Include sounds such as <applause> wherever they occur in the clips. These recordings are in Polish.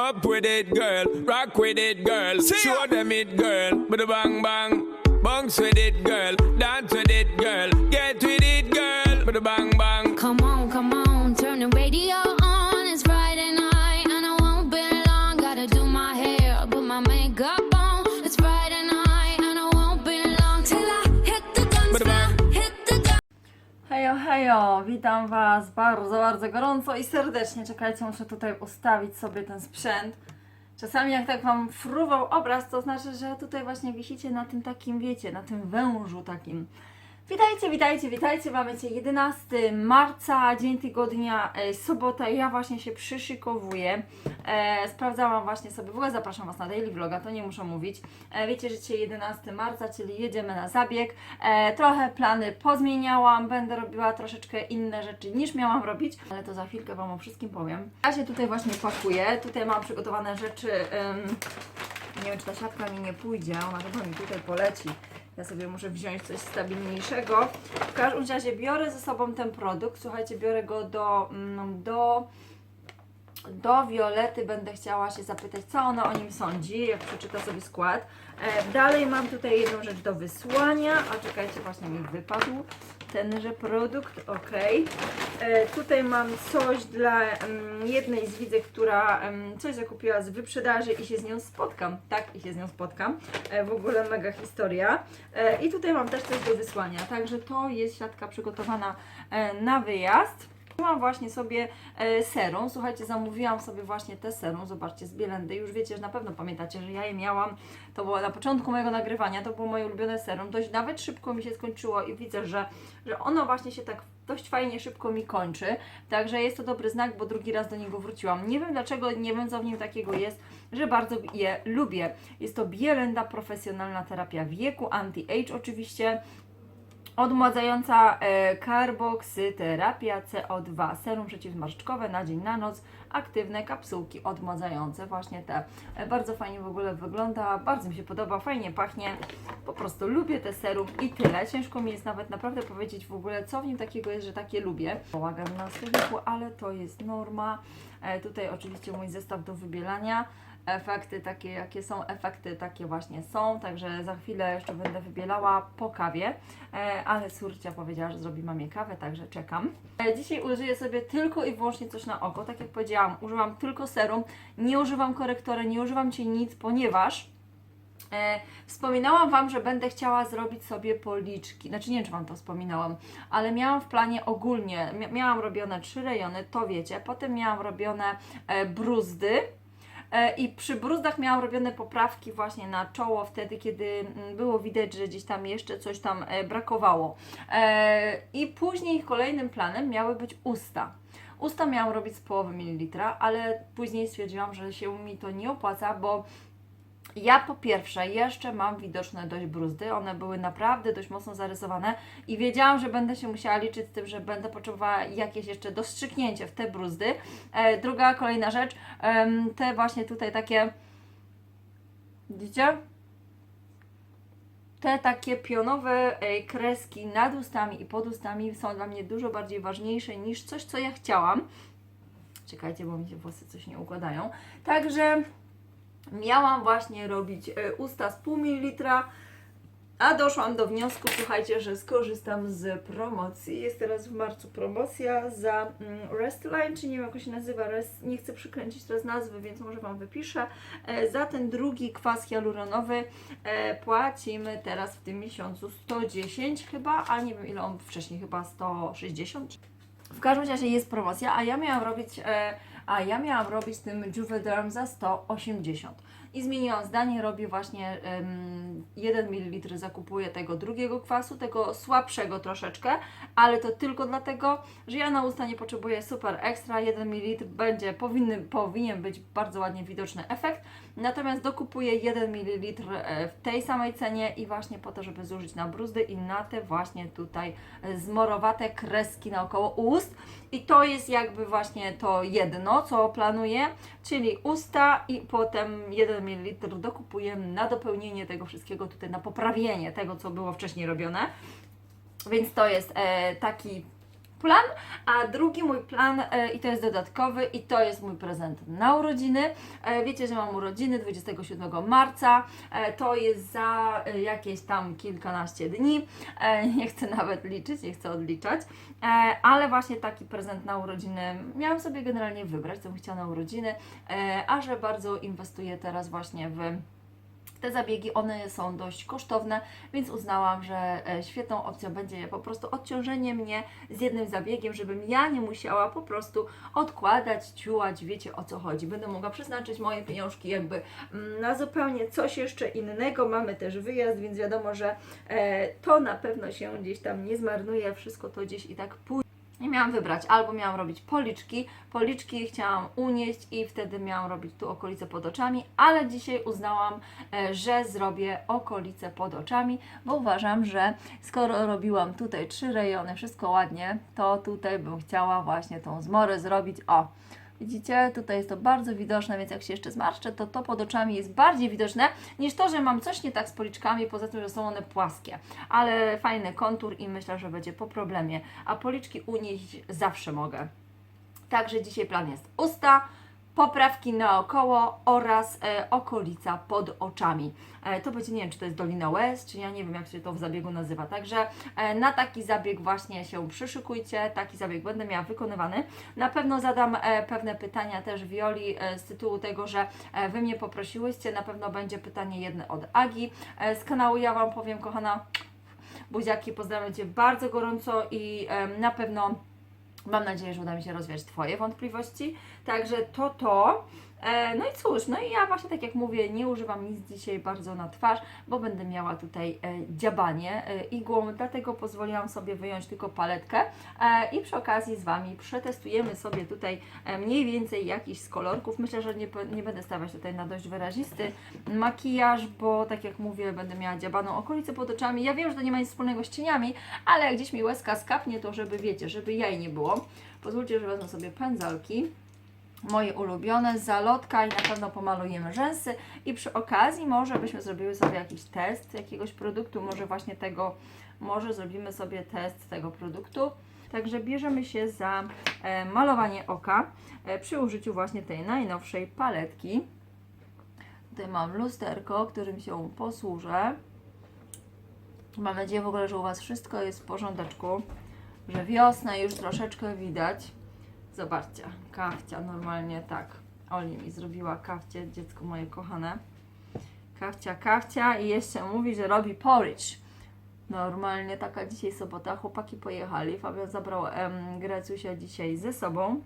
Up with it, girl. Rock with it, girl. Show them it, girl. With a bang bang. Bounce with it, girl. Dance with it, girl. Get with it, girl. With a bang bang. Hejo, hejo, witam Was bardzo, bardzo gorąco i serdecznie. Czekajcie, muszę tutaj ustawić sobie ten sprzęt. Czasami jak tak Wam fruwał obraz, to znaczy, że tutaj właśnie wisicie na tym takim, wiecie, na tym wężu takim. Witajcie, witajcie, witajcie. Mamy dzisiaj 11 marca, dzień tygodnia, e, sobota. Ja właśnie się przyszykowuję. E, sprawdzałam właśnie sobie, w ogóle zapraszam Was na daily vloga, to nie muszę mówić. E, wiecie, że dzisiaj 11 marca, czyli jedziemy na zabieg. E, trochę plany pozmieniałam, będę robiła troszeczkę inne rzeczy niż miałam robić, ale to za chwilkę Wam o wszystkim powiem. Ja się tutaj właśnie pakuję, tutaj mam przygotowane rzeczy. em, nie wiem, czy ta siatka mi nie pójdzie, ona chyba mi tutaj poleci. Ja sobie muszę wziąć coś stabilniejszego. W każdym razie biorę ze sobą ten produkt. Słuchajcie, biorę go do, mm, do, do Violety. Będę chciała się zapytać, co ona o nim sądzi, jak przeczyta sobie skład. E, dalej mam tutaj jedną rzecz do wysłania. A czekajcie, właśnie mi wypadł tenże produkt. Ok. E, tutaj mam coś dla mm, jednej z widzek, która em, coś zakupiła z wyprzedaży i się z nią spotkam. Tak, i się z nią spotkam. E, w ogóle mega historia. E, I tutaj mam też coś do wysłania. Także to jest siatka przygotowana na wyjazd. Mam właśnie sobie e, serum. Słuchajcie, zamówiłam sobie właśnie te serum. Zobaczcie, z Bielendy. Już wiecie, że na pewno pamiętacie, że ja je miałam. To było na początku mojego nagrywania. To było moje ulubione serum. Dość nawet szybko mi się skończyło i widzę, że, że ono właśnie się tak dość fajnie szybko mi kończy. Także jest to dobry znak, bo drugi raz do niego wróciłam. Nie wiem dlaczego, nie wiem co w nim takiego jest, że bardzo je lubię. Jest to Bielenda Profesjonalna Terapia Wieku, Anti-Age oczywiście. Odmładzająca e, karboksyterapia CO2, serum przeciwzmarszczkowe na dzień, na noc, aktywne kapsułki odmładzające, właśnie te. E, bardzo fajnie w ogóle wygląda, bardzo mi się podoba, fajnie pachnie, po prostu lubię te serum i tyle. Ciężko mi jest nawet naprawdę powiedzieć w ogóle, co w nim takiego jest, że takie lubię. Połagam na słowniku, ale to jest norma. E, tutaj oczywiście mój zestaw do wybielania efekty takie, jakie są, efekty takie właśnie są, także za chwilę jeszcze będę wybielała po kawie, e, ale córcia powiedziała, że zrobi mamie kawę, także czekam. E, dzisiaj użyję sobie tylko i wyłącznie coś na oko, tak jak powiedziałam, używam tylko serum, nie używam korektora, nie używam Ci nic, ponieważ E, wspominałam Wam, że będę chciała zrobić sobie policzki. Znaczy nie wiem, czy Wam to wspominałam, ale miałam w planie ogólnie, mia- miałam robione trzy rejony, to wiecie, potem miałam robione bruzdy, I przy bruzdach miałam robione poprawki właśnie na czoło wtedy, kiedy mm, było widać, że gdzieś tam jeszcze coś tam e, brakowało. E, I później kolejnym planem miały być usta. Usta miałam robić z połowy mililitra, ale później stwierdziłam, że się mi to nie opłaca, bo ja po pierwsze jeszcze mam widoczne dość bruzdy, one były naprawdę dość mocno zarysowane i wiedziałam, że będę się musiała liczyć z tym, że będę potrzebowała jakieś jeszcze dostrzyknięcie w te bruzdy. E, druga, kolejna rzecz, em, te właśnie tutaj takie, widzicie? Te takie pionowe e, kreski nad ustami i pod ustami są dla mnie dużo bardziej ważniejsze niż coś, co ja chciałam. Czekajcie, bo mi się włosy coś nie układają. Także miałam właśnie robić e, usta z pół mililitra, a doszłam do wniosku, słuchajcie, że skorzystam z promocji. Jest teraz w marcu promocja za mm, Restline, czy nie wiem jak się nazywa, Rest, nie chcę przykręcić teraz nazwy, więc może Wam wypiszę. E, za ten drugi kwas hialuronowy e, płacimy teraz w tym miesiącu 110 chyba, a nie wiem ile on wcześniej, chyba 160. W każdym razie jest promocja, a ja miałam robić, a ja miałam robić tym Juvederm za 180. I zmieniłam zdanie, robię właśnie em, 1 ml zakupuję tego drugiego kwasu, tego słabszego troszeczkę, ale to tylko dlatego, że ja na usta nie potrzebuję super ekstra, 1 ml będzie, powinny, powinien być bardzo ładnie widoczny efekt, natomiast dokupuję 1 ml e, w tej samej cenie i właśnie po to, żeby zużyć na bruzdy i na te właśnie tutaj e, zmorowate kreski naokoło ust. I to jest jakby właśnie to jedno, co planuję, czyli usta i potem 1 ml dokupuję na dopełnienie tego wszystkiego, tutaj na poprawienie tego, co było wcześniej robione. Więc to jest e, taki plan, a drugi mój plan e, i to jest dodatkowy i to jest mój prezent na urodziny. E, wiecie, że mam urodziny 27 marca, e, to jest za jakieś tam kilkanaście dni, nie chcę nawet liczyć, nie chcę odliczać, ale właśnie taki prezent na urodziny miałam sobie generalnie wybrać, co bym chciała na urodziny, a że bardzo inwestuję teraz właśnie w te zabiegi, one są dość kosztowne, więc uznałam, że e, świetną opcją będzie po prostu odciążenie mnie z jednym zabiegiem, żebym ja nie musiała po prostu odkładać, ciułać, wiecie o co chodzi. Będę mogła przeznaczyć moje pieniążki jakby mm, na zupełnie coś jeszcze innego. Mamy też wyjazd, więc wiadomo, że e, to na pewno się gdzieś tam nie zmarnuje, wszystko to gdzieś i tak pójdzie. I miałam wybrać, albo miałam robić policzki, policzki chciałam unieść i wtedy miałam robić tu okolice pod oczami, ale dzisiaj uznałam, e, że zrobię okolice pod oczami, bo uważam, że skoro robiłam tutaj trzy rejony, wszystko ładnie, to tutaj bym chciała właśnie tą zmorę zrobić, o, Widzicie, tutaj jest to bardzo widoczne, więc jak się jeszcze zmarszczę, to to pod oczami jest bardziej widoczne niż to, że mam coś nie tak z policzkami, poza tym, że są one płaskie. Ale fajny kontur i myślę, że będzie po problemie. A policzki unieść zawsze mogę. Także dzisiaj plan jest usta, poprawki naokoło oraz e, okolica pod oczami. E, to będzie, nie wiem, czy to jest Dolina Łez, czy ja nie wiem, jak się to w zabiegu nazywa. Także e, na taki zabieg właśnie się przyszykujcie, taki zabieg będę miała wykonywany. Na pewno zadam e, pewne pytania też Wioli e, z tytułu tego, że e, Wy mnie poprosiłyście. Na pewno będzie pytanie jedno od Agi e, z kanału Ja Wam powiem, kochana buziaki, pozdrawiam Cię bardzo gorąco i e, na pewno Mam nadzieję, że uda mi się rozwiać Twoje wątpliwości. Także to to. E, no i cóż, no i ja właśnie tak jak mówię, nie używam nic dzisiaj bardzo na twarz, bo będę miała tutaj e, dziabanie e, igłą, dlatego pozwoliłam sobie wyjąć tylko paletkę i przy okazji z Wami przetestujemy sobie tutaj mniej więcej jakiś z kolorków. Myślę, że nie, nie będę stawiać tutaj na dość wyrazisty makijaż, bo tak jak mówię, będę miała dziabaną okolicę pod oczami. Ja wiem, że to nie ma nic wspólnego z cieniami, ale jak gdzieś mi łezka skapnie, to żeby wiecie, żeby jaj nie było. Pozwólcie, że wezmę sobie pędzelki moje ulubione, zalotka i na pewno pomalujemy rzęsy i przy okazji może byśmy zrobiły sobie jakiś test jakiegoś produktu, może właśnie tego, może zrobimy sobie test tego produktu. Także bierzemy się za e, malowanie oka e, przy użyciu właśnie tej najnowszej paletki. Tutaj mam lusterko, którym się posłużę. Mam nadzieję w ogóle, że u Was wszystko jest w porządeczku, że wiosna już troszeczkę widać. Zobaczcie, kawcia normalnie tak. Oli mi zrobiła kawcie, dziecko moje kochane. Kawcia, kawcia i jeszcze mówi, że robi porridge. Normalnie taka dzisiaj sobota, chłopaki pojechali. Fabian zabrał em, Grecusia dzisiaj ze sobą.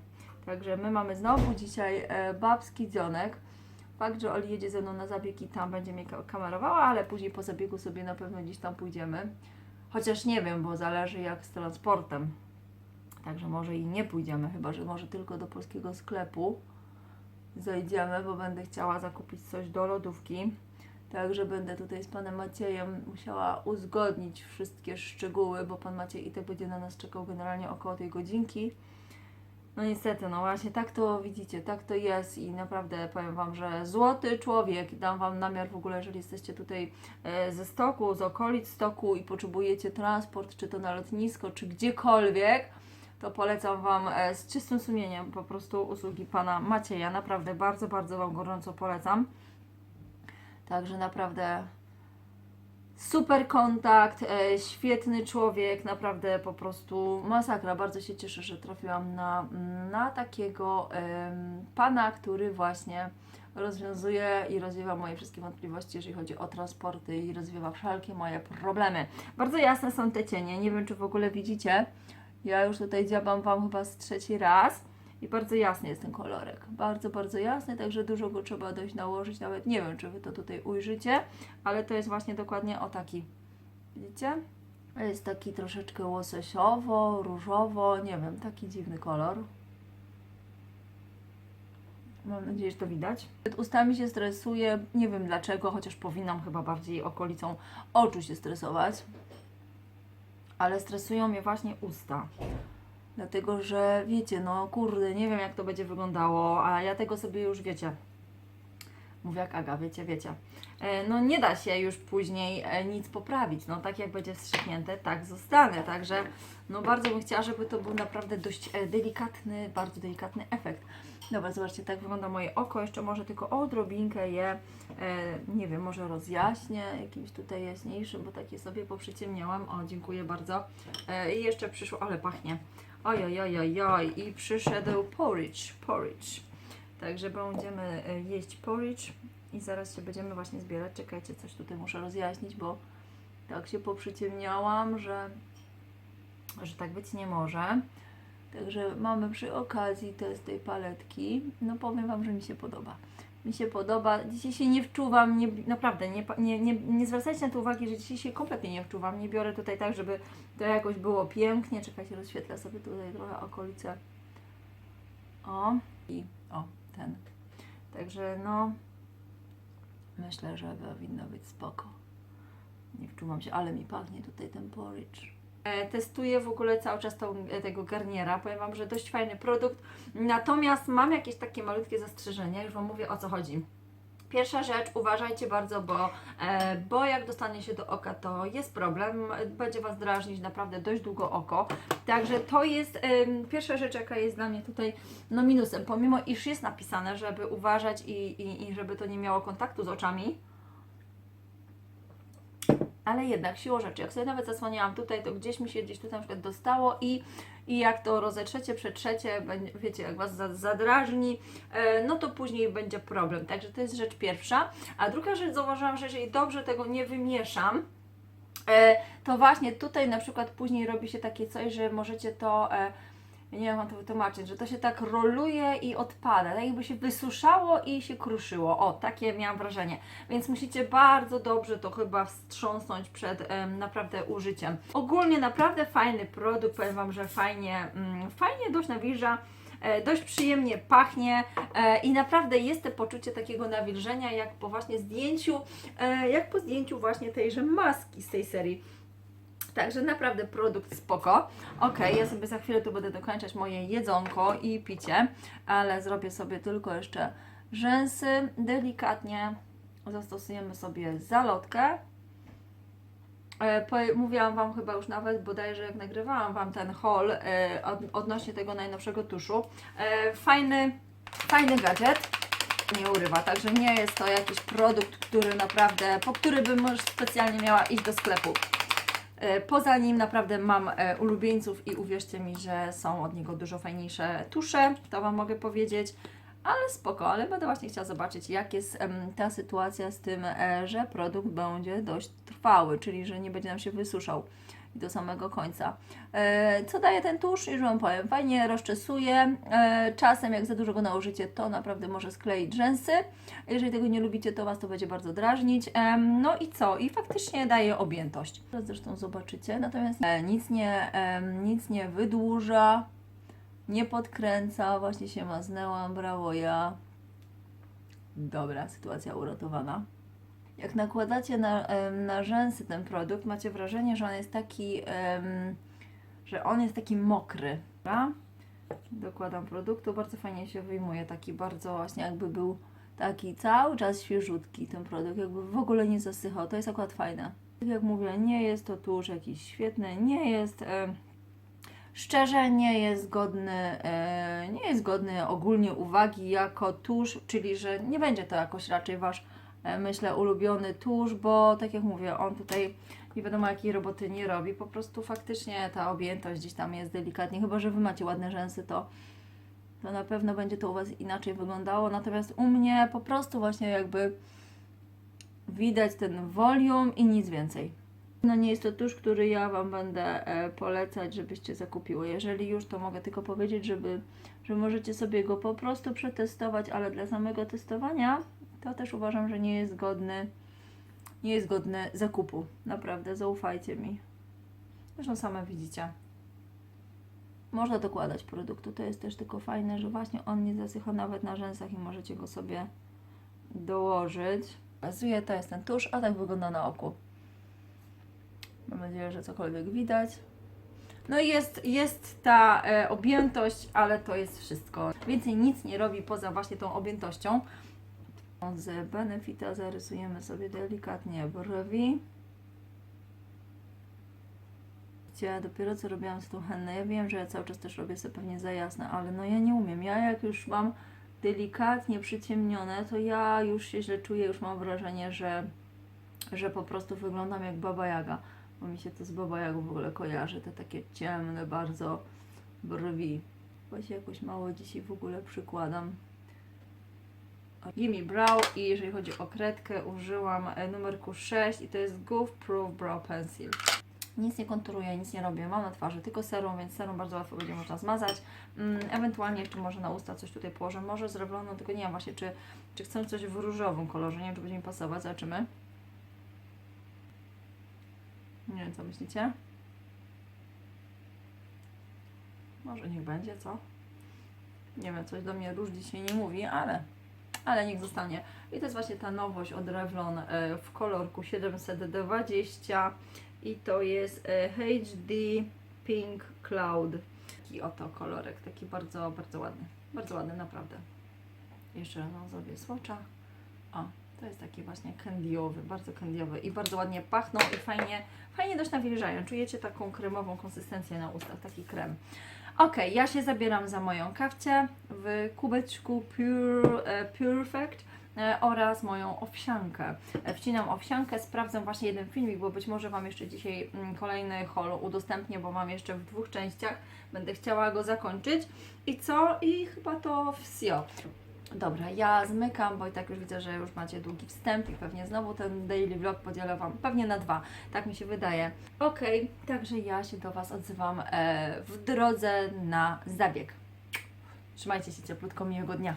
Także my mamy znowu dzisiaj e, babski dzionek. Fakt, że Oli jedzie ze mną na zabieg i tam będzie mnie ka- kamerowała, ale później po zabiegu sobie na pewno gdzieś tam pójdziemy. Chociaż nie wiem, bo zależy jak z transportem. Także może i nie pójdziemy, chyba że może tylko do polskiego sklepu zajdziemy, bo będę chciała zakupić coś do lodówki. Także będę tutaj z panem Maciejem musiała uzgodnić wszystkie szczegóły, bo pan Maciej i tak będzie na nas czekał generalnie około tej godzinki. No niestety, no właśnie tak to widzicie, tak to jest i naprawdę powiem Wam, że złoty człowiek, dam Wam namiar w ogóle, jeżeli jesteście tutaj e, ze stoku, z okolic stoku i potrzebujecie transport, czy to na lotnisko, czy gdziekolwiek, to polecam Wam e, z czystym sumieniem po prostu usługi Pana Macieja. Naprawdę bardzo, bardzo Wam gorąco polecam. Także naprawdę super kontakt, e, świetny człowiek, naprawdę po prostu masakra. Bardzo się cieszę, że trafiłam na, na takiego em, pana, który właśnie rozwiązuje i rozwiewa moje wszystkie wątpliwości, jeżeli chodzi o transporty i rozwiewa wszelkie moje problemy. Bardzo jasne są te cienie, nie wiem czy w ogóle widzicie. Ja już tutaj dziabam Wam chyba z trzeci raz i bardzo jasny jest ten kolorek. Bardzo, bardzo jasny, także dużo go trzeba dość nałożyć. Nawet nie wiem, czy Wy to tutaj ujrzycie, ale to jest właśnie dokładnie o taki. Widzicie? Jest taki troszeczkę łososiowo, różowo, nie wiem, taki dziwny kolor. Mam nadzieję, że to widać. Przed ustami się stresuję, nie wiem dlaczego, chociaż powinnam chyba bardziej okolicą oczu się stresować. Ale stresują mnie właśnie usta. Dlatego, że wiecie, no kurde, nie wiem jak to będzie wyglądało, a ja tego sobie już wiecie. Mówię jak Aga, wiecie, wiecie. E, no nie da się już później e, nic poprawić. No tak jak będzie wstrzyknięte, tak zostanę. Także no bardzo bym chciała, żeby to był naprawdę dość e, delikatny, bardzo delikatny efekt. Dobra, zobaczcie, tak wygląda moje oko. Jeszcze może tylko odrobinkę je, nie wiem, może rozjaśnię jakimś tutaj jaśniejszym, bo takie sobie poprzyciemniałam. O, dziękuję bardzo. I jeszcze przyszło, ale pachnie. Oj, oj, oj, oj, oj. I przyszedł porridge, porridge. Także będziemy e, jeść porridge i zaraz się będziemy właśnie zbierać. Czekajcie, coś tutaj muszę rozjaśnić, bo tak się poprzyciemniałam, że, że tak być nie może. Także mamy przy okazji test tej paletki. No powiem Wam, że mi się podoba. Mi się podoba. Dzisiaj się nie wczuwam, nie, naprawdę, nie, nie, nie, nie zwracajcie na to uwagi, że dzisiaj się kompletnie nie wczuwam. Nie biorę tutaj tak, żeby to jakoś było pięknie. Czekajcie, rozświetlę sobie tutaj trochę okolice. O, i o, ten. Także no, myślę, że powinno być spoko. Nie wczuwam się, ale mi pachnie tutaj ten porridge. E, testuję w ogóle cały czas tą, e, tego garniera. Powiem Wam, że dość fajny produkt. Natomiast mam jakieś takie malutkie zastrzeżenia, już Wam mówię o co chodzi. Pierwsza rzecz, uważajcie bardzo, bo, e, bo jak dostanie się do oka, to jest problem. Będzie Was drażnić naprawdę dość długo oko. Także to jest pierwsza rzecz, jaka jest dla mnie tutaj no minusem. Pomimo iż jest napisane, żeby uważać i, i, i żeby to nie miało kontaktu z oczami, ale jednak siłą rzeczy, jak sobie nawet zasłaniałam tutaj, to gdzieś mi się gdzieś tutaj na przykład dostało i, i jak to rozetrzecie, przetrzecie, wiecie, jak Was za- zadrażni, e, no to później będzie problem. Także to jest rzecz pierwsza. A druga rzecz, zauważyłam, że jeżeli dobrze tego nie wymieszam, e, to właśnie tutaj na przykład później robi się takie coś, że możecie to, e, nie wiem jak to wytłumaczyć, że to się tak roluje i odpada, tak jakby się wysuszało i się kruszyło. O, takie miałam wrażenie. Więc musicie bardzo dobrze to chyba wstrząsnąć przed em, naprawdę użyciem. Ogólnie naprawdę fajny produkt, powiem Wam, że fajnie, mm, fajnie dość nawilża. e, Dość przyjemnie pachnie e, i naprawdę jest to poczucie takiego nawilżenia, jak po właśnie zdjęciu, e, jak po zdjęciu właśnie tejże maski z tej serii. Także naprawdę produkt spoko. Ok, ja sobie za chwilę tu będę dokończać moje jedzonko i picie, ale zrobię sobie tylko jeszcze rzęsy. Delikatnie zastosujemy sobie zalotkę. E, Mówiłam Wam chyba już nawet bodajże jak nagrywałam Wam ten haul e, od, odnośnie tego najnowszego tuszu. E, fajny, fajny gadżet. Nie urywa, także nie jest to jakiś produkt, który naprawdę, po który bym może specjalnie miała iść do sklepu. E, Poza nim naprawdę mam e, ulubieńców i uwierzcie mi, że są od niego dużo fajniejsze tusze, to Wam mogę powiedzieć. Ale spoko, ale będę właśnie chciała zobaczyć, jak jest ta sytuacja z tym, e, że produkt będzie dość trwały, czyli że nie będzie nam się wysuszał do samego końca. E, co daje ten tusz? Już Wam powiem. Fajnie rozczesuje. E, czasem, jak za dużo go nałożycie, to naprawdę może skleić rzęsy. Jeżeli tego nie lubicie, to Was to będzie bardzo drażnić. Em, no i co? I faktycznie daje objętość. Teraz zresztą zobaczycie. Natomiast e, nic nie, nic nie wydłuża, nie podkręca. Właśnie się maznęłam, brawo ja. Dobra, sytuacja uratowana. Jak nakładacie na, na rzęsy ten produkt, macie wrażenie, że on jest taki, że on jest taki mokry. Dobra? Dokładam produktu, bardzo fajnie się wyjmuje, taki bardzo właśnie jakby był taki cały czas świeżutki ten produkt, jakby w ogóle nie zasychał, to jest akurat fajne. Tak jak mówię, nie jest to tuż jakiś świetny, nie jest, szczerze nie jest godny, e, nie jest godny ogólnie uwagi jako tusz, czyli że nie będzie to jakoś raczej Wasz myślę, ulubiony tusz, bo tak jak mówię, on tutaj nie wiadomo jakiej roboty nie robi, po prostu faktycznie ta objętość gdzieś tam jest delikatnie, chyba że Wy macie ładne rzęsy, to, to na pewno będzie to u Was inaczej wyglądało, natomiast u mnie po prostu właśnie jakby widać ten volume i nic więcej. No nie jest to tusz, który ja Wam będę e, polecać, żebyście zakupiły. Jeżeli już, to mogę tylko powiedzieć, żeby, że możecie sobie go po prostu przetestować, ale dla samego testowania to też uważam, że nie jest godny, nie jest godny zakupu. Naprawdę, zaufajcie mi. Zresztą same widzicie. Można dokładać produktu, to jest też tylko fajne, że właśnie on nie zasycha nawet na rzęsach i możecie go sobie dołożyć. Pokazuję, to jest ten tusz, a tak wygląda na oku. Mam nadzieję, że cokolwiek widać. No i jest, jest ta e, objętość, ale to jest wszystko. Więcej nic nie robi poza właśnie tą objętością. Z Benefita zarysujemy sobie delikatnie brwi. Gdzie dopiero co robiłam z tą hennę. Ja wiem, że ja cały czas też robię sobie pewnie za jasne, ale no ja nie umiem. Ja jak już mam delikatnie przyciemnione, to ja już się źle czuję, już mam wrażenie, że, że po prostu wyglądam jak Baba Jaga. Bo mi się to z Baba Jagą w ogóle kojarzy, te takie ciemne bardzo brwi. Właśnie jakoś mało dzisiaj w ogóle przykładam. Gimme Brow i jeżeli chodzi o kredkę użyłam e, numerku 6 i to jest Goof Proof Brow Pencil. Nic nie konturuję, nic nie robię, mam na twarzy tylko serum, więc serum bardzo łatwo będzie można zmazać. Mm, ewentualnie jeszcze może na usta coś tutaj położę, może z Revlonu, tylko nie wiem właśnie czy, czy chcę coś w różowym kolorze, nie wiem czy będzie mi pasować, zobaczymy. Nie wiem co myślicie? Może niech będzie, co? Nie wiem, coś do mnie róż dzisiaj nie mówi, ale, ale niech zostanie. I to jest właśnie ta nowość od Revlon e, w kolorku 720 i to jest e, HD Pink Cloud. Taki oto kolorek, taki bardzo, bardzo ładny. Bardzo ładny, naprawdę. Jeszcze no, zrobię swatcha. O, to jest taki właśnie kandiowy, bardzo kandiowy i bardzo ładnie pachną i fajnie, fajnie dość nawilżają. Czujecie taką kremową konsystencję na ustach, taki krem. Ok, ja się zabieram za moją kawcię w kubeczku Pure, e, Perfect e, oraz moją owsiankę. E, Wcinam owsiankę, sprawdzam właśnie jeden filmik, bo być może Wam jeszcze dzisiaj mm, kolejny haul udostępnię, bo mam jeszcze w dwóch częściach. Będę chciała go zakończyć. I co? I chyba to wsio. Dobra, ja zmykam, bo i tak już widzę, że już macie długi wstęp i pewnie znowu ten daily vlog podzielę Wam pewnie na dwa, tak mi się wydaje. Okej, także ja się do Was odzywam e, w drodze na zabieg. Trzymajcie się cieplutko, miłego dnia.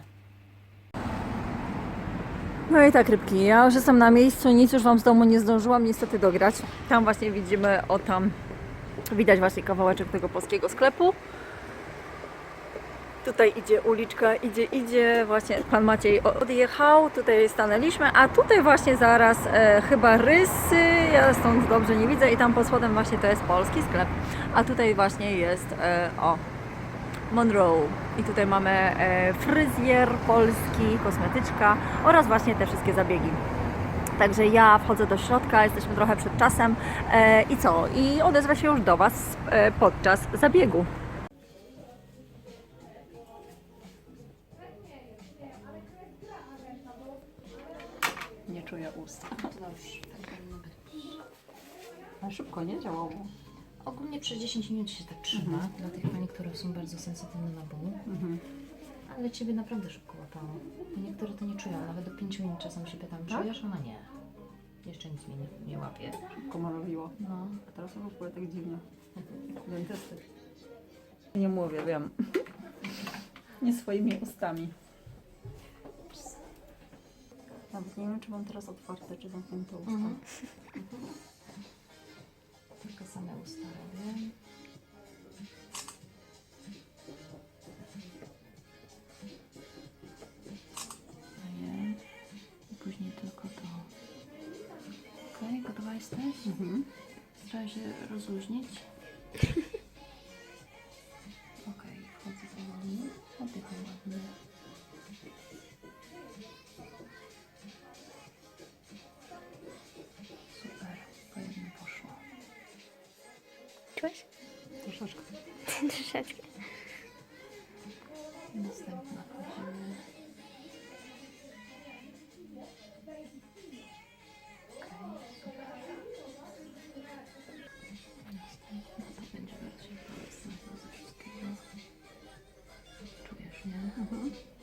No i tak, rybki, ja już jestem na miejscu, nic już Wam z domu nie zdążyłam niestety dograć. Tam właśnie widzimy, o tam, widać właśnie kawałeczek tego polskiego sklepu. Tutaj idzie uliczka, idzie, idzie, właśnie pan Maciej odjechał, tutaj stanęliśmy, a tutaj właśnie zaraz e, chyba rysy, ja stąd dobrze nie widzę i tam pod spodem właśnie to jest polski sklep, a tutaj właśnie jest, e, o, Monroe i tutaj mamy e, fryzjer polski, kosmetyczka oraz właśnie te wszystkie zabiegi. Także ja wchodzę do środka, jesteśmy trochę przed czasem e, i co? I odezwę się już do Was e, podczas zabiegu. Czuję ust. Dobrze, tak powinno być. Ale szybko nie działało. Ogólnie przez 10 minut się tak trzyma, dla tych pani, które są bardzo sensytywne na ból. Mhm. Ale ciebie naprawdę szybko łapało. Niektóre to nie czują, nawet do 5 minut czasem się pytam, Tak? czujesz? Ona nie. Jeszcze nic mnie nie, nie łapie. Szybko malowiło. No, A teraz w ogóle tak dziwnie. Dentysty. Nie mówię, wiem. Nie swoimi ustami. Nie wiem, czy mam teraz otwarte, czy zamknięte usta. Mhm. <laughs> tylko same usta robię. Daję. I później tylko to. Okej, gotowa jesteś? Mhm. Trzeba się rozluźnić. Czujesz,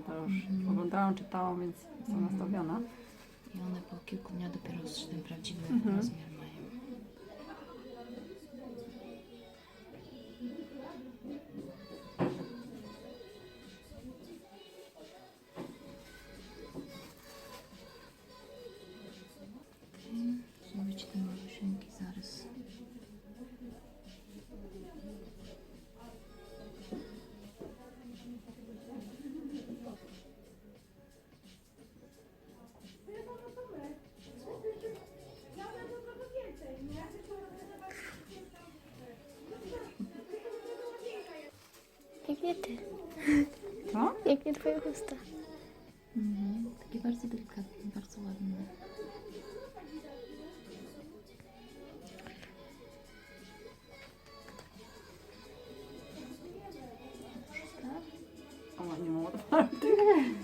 właśnie, to już oglądałam, czytałam, więc jestem Mhm. nastawiona. I one po kilku dniach dopiero ten prawdziwy Mhm. Rozmiar mają. właśnie twoje usta. Mhm. Takie bardzo delikatne, bardzo ładne. O, nie mam otwartych.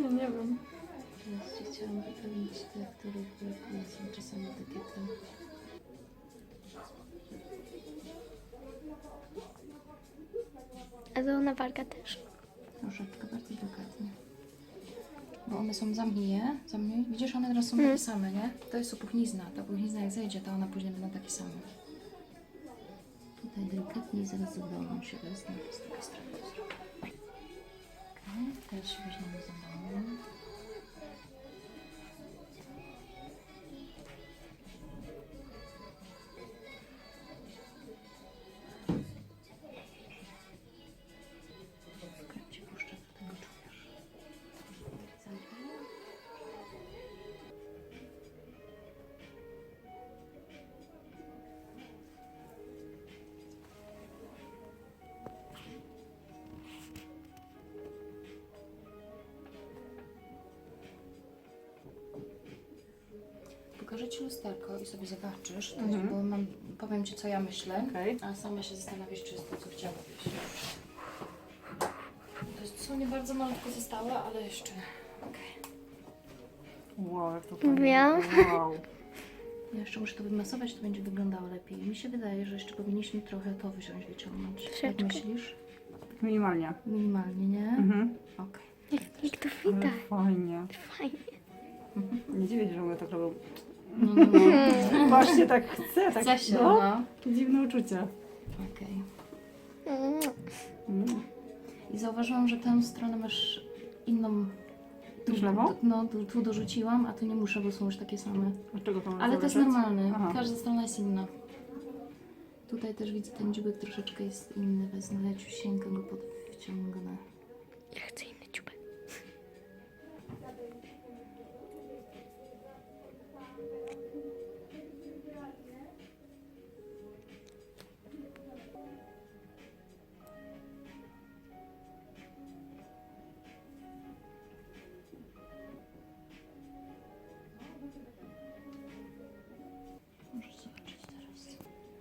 Ja nie wiem. Teraz ci chciałam wypełnić te, które brakuje. Są czasami takie te... A to na walka też. Tylko bardzo delikatnie. Bo one są, zamknij je, zamknij. Widzisz, one teraz są takie same, nie? To jest opuchnizna. Ta opuchnizna jak zejdzie, to one później będą takie same. Tutaj delikatnie zaraz zadowolą się wezmę. Z drugiej strony. Okej, teraz się weźmiemy za domu. Pokażę Ci lusterko i sobie zobaczysz, to Mhm. bo mam, powiem Ci, co ja myślę, Okej. a sama się zastanawiasz, czy jest to, co chciałabyś. To jest co nie bardzo malutko zostało, ale jeszcze. Okej. Wow, jak to. Wow. Ja jeszcze muszę to wymasować, to będzie wyglądało lepiej. Mi się wydaje, że jeszcze powinniśmy trochę to wyciąć, wyciągnąć. Jak Troszeczkę. myślisz? Minimalnie. Minimalnie, nie? Mhm. Okej. Jak, jak to Ale widać. fajnie. Fajnie. Nie dziwię się, że one tak robią. No, no, no. Właśnie tak chcę. Tak, Chce się, no. no. Dziwne uczucie. Okej. Mm. Mm. I zauważyłam, że tę stronę masz inną. Tu, lewą? No, tu, tu dorzuciłam, a tu nie muszę, bo są już takie same. Dlaczego to ma Ale to jest normalne. Aha. Każda strona jest inna. Tutaj też widzę, ten dziubek troszeczkę jest inny. Wezmę leciusieńko go podciągnę. Ja chcę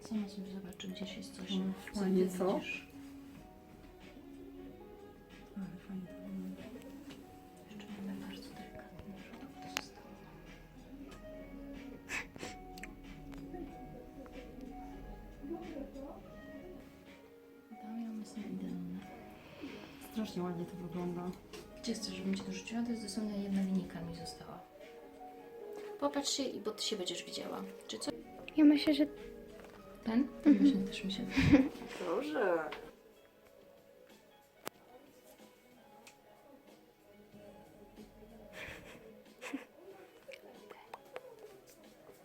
Sama sobie zobaczy, gdzieś jest coś. Co fajnie, co? widzisz. Ale fajnie to wygląda. Jeszcze mamy bardzo delikatnie, żeby to zostało. Damian są idealne. Strasznie ładnie to wygląda. Gdzie chcesz, żebym Cię dorzuciła? To jest dosłownie jedna linijka mi została. Popatrz się i bo Ty się będziesz widziała. Czy co? Ja myślę, że Ten? Ten właśnie też mi się Dobrze.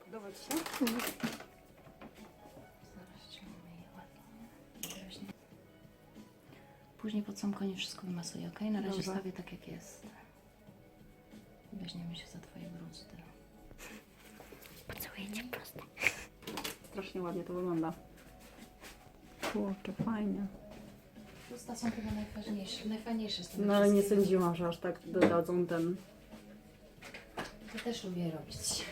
Podoba Ci się? Zaraz umyję ładnie. Później pod sam koniec wszystko wymasuję, ok? Na razie Dobrze. stawię tak jak jest. Weźmiemy się za Twoje bruzdy. pocałuję cię prosto. Strasznie ładnie to wygląda. Kurczę, fajnie. Usta są chyba najważniejsze, najfajniejsze z tego No ale nie wszystkiego. sądziłam, że aż tak dodadzą ten... Ja też lubię robić.